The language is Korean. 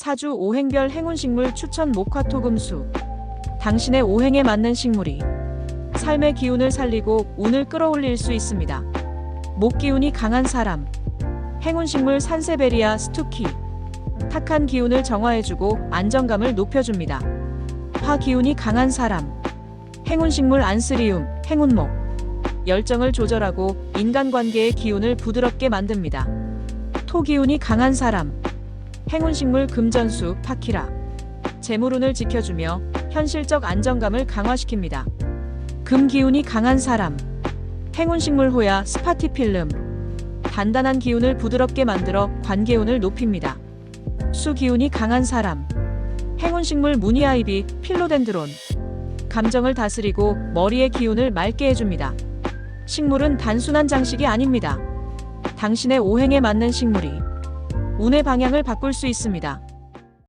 사주 오행별 행운식물 추천 목화토금수. 당신의 오행에 맞는 식물이 삶의 기운을 살리고 운을 끌어올릴 수 있습니다. 목 기운이 강한 사람. 행운식물 산세베리아 스투키. 탁한 기운을 정화해주고 안정감을 높여줍니다. 화 기운이 강한 사람. 행운식물 안스리움, 행운목. 열정을 조절하고 인간관계의 기운을 부드럽게 만듭니다. 토 기운이 강한 사람. 행운식물 금전수, 파키라. 재물운을 지켜주며 현실적 안정감을 강화시킵니다. 금 기운이 강한 사람. 행운식물 호야, 스파티필름. 단단한 기운을 부드럽게 만들어 관계운을 높입니다. 수 기운이 강한 사람. 행운식물 무늬아이비, 필로덴드론. 감정을 다스리고 머리의 기운을 맑게 해줍니다. 식물은 단순한 장식이 아닙니다. 당신의 오행에 맞는 식물이 운의 방향을 바꿀 수 있습니다.